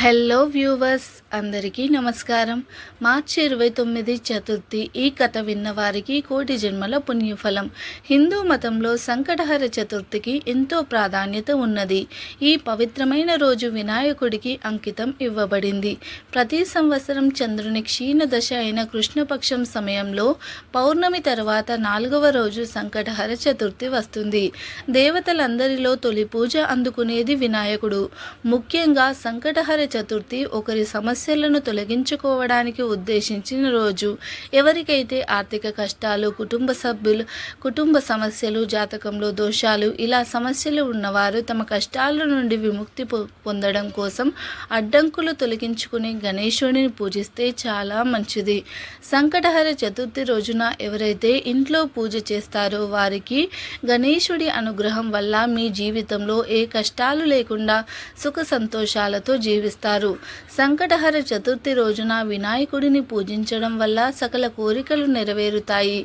Hello viewers అందరికీ నమస్కారం. మార్చి ఇరవై తొమ్మిది చతుర్థి ఈ కథ విన్న వారికి కోటి జన్మల పుణ్యఫలం. హిందూ మతంలో సంకటహర చతుర్థికి ఎంతో ప్రాధాన్యత ఉన్నది. ఈ పవిత్రమైన రోజు వినాయకుడికి అంకితం ఇవ్వబడింది. ప్రతి సంవత్సరం చంద్రుని క్షీణ దశ అయిన కృష్ణపక్షం సమయంలో పౌర్ణమి తర్వాత నాలుగవ రోజు సంకటహర చతుర్థి వస్తుంది. దేవతలందరిలో తొలి పూజ అందుకునేది వినాయకుడు. ముఖ్యంగా సంకటహర చతుర్థి ఒకరి సమస్యలను తొలగించుకోవడానికి ఉద్దేశించిన రోజు. ఎవరికైతే ఆర్థిక కష్టాలు కుటుంబ సభ్యులు కుటుంబ సమస్యలు జాతకంలో దోషాలు ఇలా సమస్యలు ఉన్నవారు తమ కష్టాల నుండి విముక్తి పొ- పొందడం కోసం అడ్డంకులు తొలగించుకుని గణేశుడిని పూజిస్తే చాలా మంచిది. సంకటహర చతుర్థి రోజున ఎవరైతే ఇంట్లో పూజ చేస్తారో వారికి గణేశుడి అనుగ్రహం వల్ల మీ జీవితంలో ఏ కష్టాలు లేకుండా సుఖ సంతోషాలతో జీవిస్తారు. సంకటహర చతుర్థి రోజున వినాయకుడిని పూజించడం వల్ల సకల కోరికలు నెరవేరుతాయి.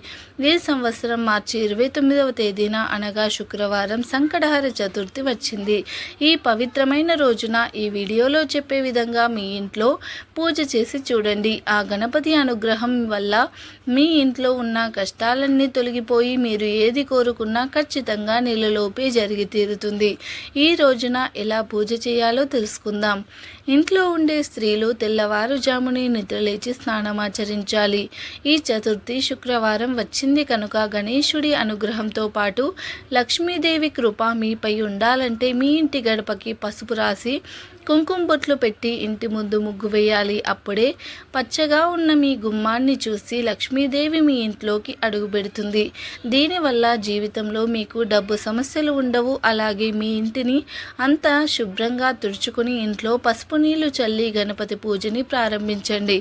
ఈ సంవత్సరం మార్చి ఇరవై తొమ్మిదవ తేదీన అనగా శుక్రవారం సంకటహర చతుర్థి వచ్చింది. ఈ పవిత్రమైన రోజున ఈ వీడియోలో చెప్పే విధంగా మీ ఇంట్లో పూజ చేసి చూడండి. ఆ గణపతి అనుగ్రహం వల్ల మీ ఇంట్లో ఉన్న కష్టాలన్నీ తొలగిపోయి మీరు ఏది కోరుకున్నా ఖచ్చితంగా నెలలోపే జరిగి తీరుతుంది. ఈ రోజున ఎలా పూజ చేయాలో తెలుసుకుందాం. ఇంట్లో ఉండే స్త్రీలు తెల్లవారుజాముని నిద్రలేచి స్నానమాచరించాలి. ఈ చతుర్థి శుక్రవారం వచ్చింది కనుక గణేశుడి అనుగ్రహంతో పాటు లక్ష్మీదేవి కృప మీపై ఉండాలంటే మీ ఇంటి గడపకి పసుపు రాసి కుంకుమ బొట్లు పెట్టి ఇంటి ముందు ముగ్గు వేయాలి. అప్పుడే పచ్చగా ఉన్న మీ గుమ్మాన్ని చూసి లక్ష్మీదేవి మీ ఇంట్లోకి అడుగు పెడుతుంది. దీనివల్ల జీవితంలో మీకు డబ్బు సమస్యలు ఉండవు. అలాగే మీ ఇంటిని అంతా శుభ్రంగా తుడుచుకుని ఇంట్లో పసుపు నీళ్ళు చల్లి గణపతి పూజని ప్రారంభించండి.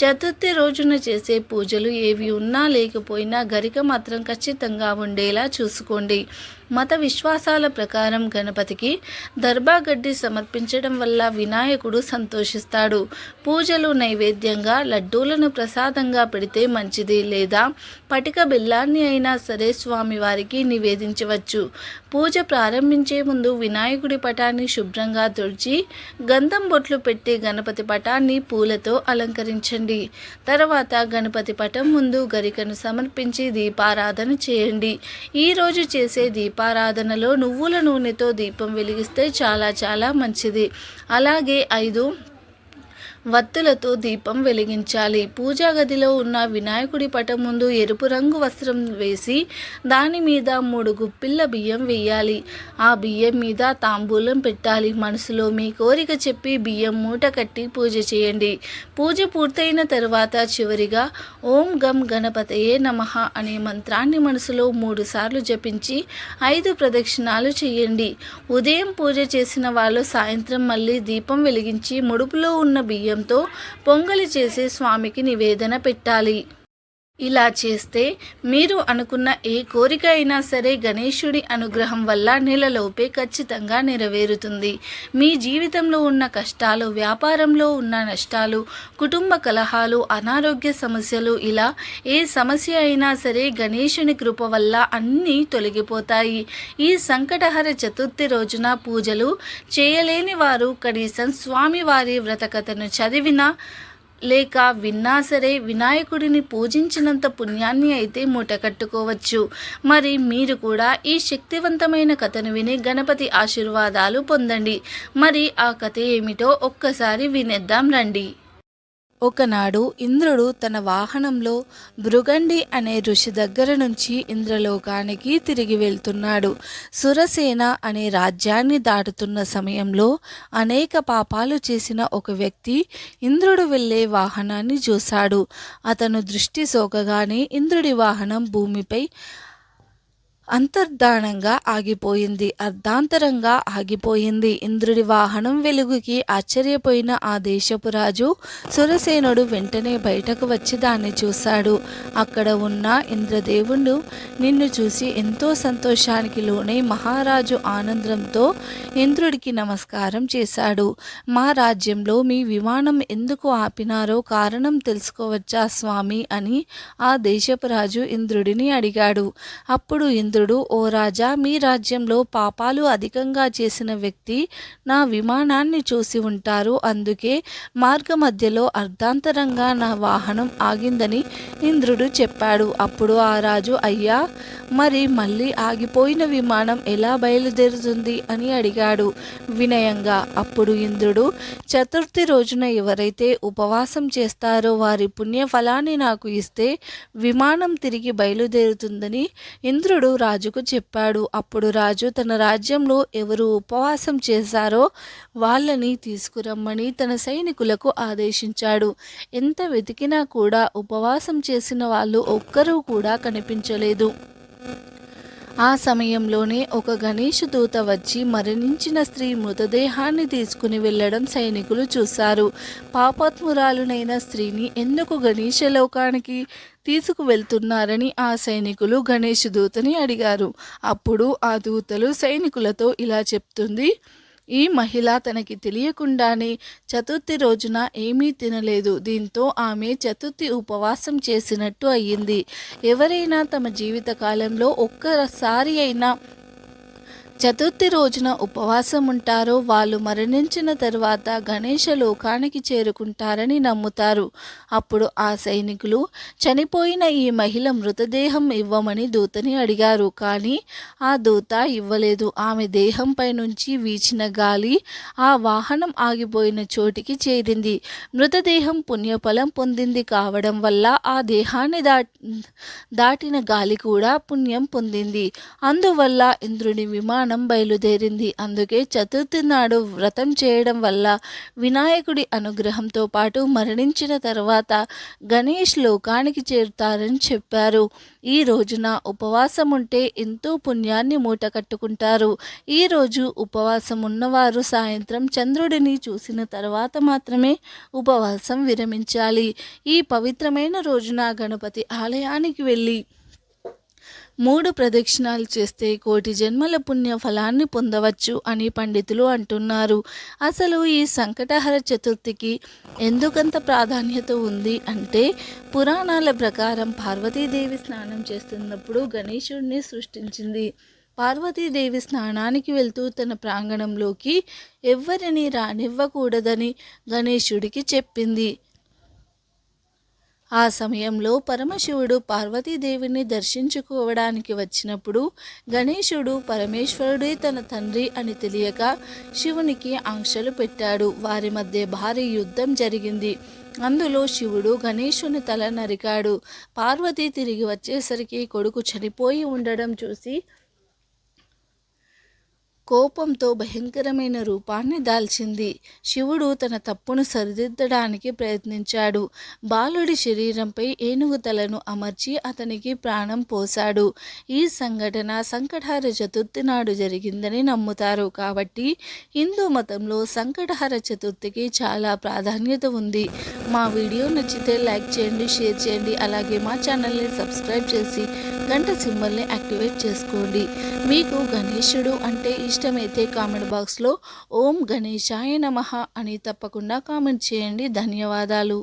చతుర్థి రోజున చేసే పూజలు ఏవి ఉన్నా లేకపోయినా గరిక మాత్రం ఖచ్చితంగా ఉండేలా చూసుకోండి. మత విశ్వాసాల ప్రకారం గణపతికి దర్భా గడ్డి సమర్పించడం వల్ల వినాయకుడు సంతోషిస్తాడు. పూజలు నైవేద్యంగా లడ్డూలను ప్రసాదంగా పెడితే మంచిది లేదా? పటిక బిల్లాన్ని అయినా సరే స్వామివారికి నివేదించవచ్చు. పూజ ప్రారంభించే ముందు వినాయకుడి పటాన్ని శుభ్రంగా తుడిచి గంధం బొట్లు పెట్టి గణపతి పటాన్ని పూలతో అలంకరించండి. తర్వాత గణపతి పటం ముందు గరికను సమర్పించి దీపారాధన చేయండి. ఈరోజు చేసే దీపారాధనలో నువ్వుల నూనెతో దీపం వెలిగిస్తే చాలా చాలా మంచిది. అలాగే ఐదు వత్తులతో దీపం వెలిగించాలి. పూజా గదిలో ఉన్న వినాయకుడి పటం ముందు ఎరుపు రంగు వస్త్రం వేసి దాని మీద మూడు గుప్పిళ్ళ బియ్యం వేయాలి. ఆ బియ్యం మీద తాంబూలం పెట్టాలి. మనసులో మీ కోరిక చెప్పి బియ్యం మూట కట్టి పూజ చేయండి. పూజ పూర్తయిన తర్వాత చివరిగా ఓం గం గణపతయే నమః అనే మంత్రాన్ని మనసులో మూడు సార్లు జపించి ఐదు ప్రదక్షిణాలు చేయండి. ఉదయం పూజ చేసిన వాళ్ళు సాయంత్రం మళ్ళీ దీపం వెలిగించి ముడుపులో ఉన్న బియ్యం బియ్యంతో పొంగలి చేసి స్వామికి నివేదన పెట్టాలి. ఇలా చేస్తే మీరు అనుకున్న ఏ కోరిక అయినా సరే గణేశుడి అనుగ్రహం వల్ల నెలలోపే ఖచ్చితంగా నెరవేరుతుంది. మీ జీవితంలో ఉన్న కష్టాలు వ్యాపారంలో ఉన్న నష్టాలు కుటుంబ కలహాలు అనారోగ్య సమస్యలు ఇలా ఏ సమస్య అయినా సరే గణేశుని కృప వల్ల అన్నీ తొలగిపోతాయి. ఈ సంకటహర చతుర్థి రోజున పూజలు చేయలేని వారు కనీసం స్వామివారి వ్రతకథను చదివినా లేక విన్నా సరే వినాయకుడిని పూజించినంత పుణ్యాన్ని అయితే మూటకట్టుకోవచ్చు మరి మీరు కూడా ఈ శక్తివంతమైన కథను విని గణపతి ఆశీర్వాదాలు పొందండి. మరి ఆ కథ ఏమిటో ఒక్కసారి వినేద్దాం రండి. ఒకనాడు ఇంద్రుడు తన వాహనంలో భృగండి అనే ఋషి దగ్గర నుంచి ఇంద్రలోకానికి తిరిగి వెళ్తున్నాడు. సురసేన అనే రాజ్యాన్ని దాటుతున్న సమయంలో అనేక పాపాలు చేసిన ఒక వ్యక్తి ఇంద్రుడు వెళ్ళే వాహనాన్ని చూశాడు. అతను దృష్టి సోకగానే ఇంద్రుడి వాహనం భూమిపై అంతర్ధానంగా ఆగిపోయింది అర్ధాంతరంగా ఆగిపోయింది. ఇంద్రుడి వాహనం వెలుగుకి ఆశ్చర్యపోయిన ఆ దేశపు రాజు సురసేనుడు వెంటనే బయటకు వచ్చి దాన్ని చూశాడు. అక్కడ ఉన్న ఇంద్రదేవుడు నిన్ను చూసి ఎంతో సంతోషానికి లోనై మహారాజు ఆనందంతో ఇంద్రుడికి నమస్కారం చేశాడు. మా రాజ్యంలో మీ విమానం ఎందుకు ఆపినారో కారణం తెలుసుకోవచ్చా స్వామి అని ఆ దేశపు రాజు ఇంద్రుడిని అడిగాడు. అప్పుడు ఇంద్రుడు ఇంద్రుడు ఓ రాజా మీ రాజ్యంలో పాపాలు అధికంగా చేసిన వ్యక్తి నా విమానాన్ని చూసి ఉంటారు. అందుకే మార్గ మధ్యలో అర్ధాంతరంగా నా వాహనం ఆగిందని ఇంద్రుడు చెప్పాడు. అప్పుడు ఆ రాజు అయ్యా మరి మళ్ళీ ఆగిపోయిన విమానం ఎలా బయలుదేరుతుంది? అని అడిగాడు వినయంగా. అప్పుడు ఇంద్రుడు చతుర్థి రోజున ఎవరైతే ఉపవాసం చేస్తారో వారి పుణ్యఫలాన్ని నాకు ఇస్తే విమానం తిరిగి బయలుదేరుతుందని ఇంద్రుడు రాజుకు చెప్పాడు. అప్పుడు రాజు తన రాజ్యంలో ఎవరు ఉపవాసం చేశారో వాళ్ళని తీసుకురమ్మని తన సైనికులకు ఆదేశించాడు. ఎంత వెతికినా కూడా ఉపవాసం చేసిన వాళ్ళు ఒక్కరూ కూడా కనిపించలేదు. ఆ సమయంలోనే ఒక గణేష్ దూత వచ్చి మరణించిన స్త్రీ మృతదేహాన్ని తీసుకుని వెళ్ళడం సైనికులు చూశారు. పాపాత్మురాలునైన స్త్రీని ఎందుకు గణేష లోకానికి తీసుకువెళ్తున్నారని ఆ సైనికులు గణేష్ దూతని అడిగారు. అప్పుడు ఆ దూతలు సైనికులతో ఇలా చెప్తుంది ఈ మహిళ తనకి తెలియకుండానే చతుర్థి రోజున ఏమీ తినలేదు. దీంతో ఆమె చతుర్థి ఉపవాసం చేసినట్టు అయ్యింది. ఎవరైనా తమ జీవిత కాలంలో ఒక్కసారి అయినా చతుర్థి రోజున ఉపవాసం ఉంటారో వాళ్ళు మరణించిన తర్వాత గణేష లోకానికి చేరుకుంటారని నమ్ముతారు. అప్పుడు ఆ సైనికులు చనిపోయిన ఈ మహిళ మృతదేహం ఇవ్వమని దూతని అడిగారు. కానీ ఆ దూత ఇవ్వలేదు. ఆమె దేహంపై నుంచి వీచిన గాలి ఆ వాహనం ఆగిపోయిన చోటికి చేరింది. మృతదేహం పుణ్యఫలం పొందింది కావడం వల్ల ఆ దేహాన్ని దాటి దాటిన గాలి కూడా పుణ్యం పొందింది. అందువల్ల ఇంద్రుని విమానం ప్రాణం బయలుదేరింది. అందుకే చతుర్థి నాడు వ్రతం చేయడం వల్ల వినాయకుడి అనుగ్రహంతో పాటు మరణించిన తర్వాత గణేష్ లోకానికి చేరుతారని చెప్పారు. ఈ రోజున ఉపవాసం ఉంటే ఎంతో పుణ్యాన్ని మూట కట్టుకుంటారు. ఈరోజు ఉపవాసం ఉన్నవారు సాయంత్రం చంద్రుడిని చూసిన తర్వాత మాత్రమే ఉపవాసం విరమించాలి. ఈ పవిత్రమైన రోజున గణపతి ఆలయానికి వెళ్ళి మూడు ప్రదక్షిణాలు చేస్తే కోటి జన్మల పుణ్య ఫలాన్ని పొందవచ్చు అని పండితులు అంటున్నారు. అసలు ఈ సంకటహర చతుర్థికి ఎందుకంత ప్రాధాన్యత ఉంది అంటే పురాణాల ప్రకారం పార్వతీదేవి స్నానం చేస్తున్నప్పుడు గణేశుడిని సృష్టించింది. పార్వతీదేవి స్నానానికి వెళ్తూ తన ప్రాంగణంలోకి ఎవ్వరిని రానివ్వకూడదని గణేశుడికి చెప్పింది. ఆ సమయంలో పరమశివుడు పార్వతీదేవిని దర్శించుకోవడానికి వచ్చినప్పుడు గణేశుడు పరమేశ్వరుడే తన తండ్రి అని తెలియక శివునికి ఆంక్షలు పెట్టాడు. వారి మధ్య భారీ యుద్ధం జరిగింది. అందులో శివుడు గణేశుని తల నరికాడు. పార్వతి తిరిగి వచ్చేసరికి కొడుకు చనిపోయి ఉండడం చూసి కోపంతో భయంకరమైన రూపాన్ని దాల్చింది. శివుడు తన తప్పును సరిదిద్దడానికి ప్రయత్నించాడు. బాలుడి శరీరంపై ఏనుగు తలను అమర్చి అతనికి ప్రాణం పోశాడు. ఈ సంఘటన సంకటహార చతుర్థి నాడు జరిగిందని నమ్ముతారు. కాబట్టి హిందూ మతంలో సంకటహార చతుర్థికి చాలా ప్రాధాన్యత ఉంది. మా వీడియో నచ్చితే లైక్ చేయండి షేర్ చేయండి. అలాగే మా ఛానల్ని సబ్స్క్రైబ్ చేసి గంట సింబల్ని యాక్టివేట్ చేసుకోండి. మీకు గణేశుడు అంటే ఇష్టమైతే కామెంట్ బాక్స్లో ఓం గణేశాయ నమ అని తప్పకుండా కామెంట్ చేయండి. ధన్యవాదాలు.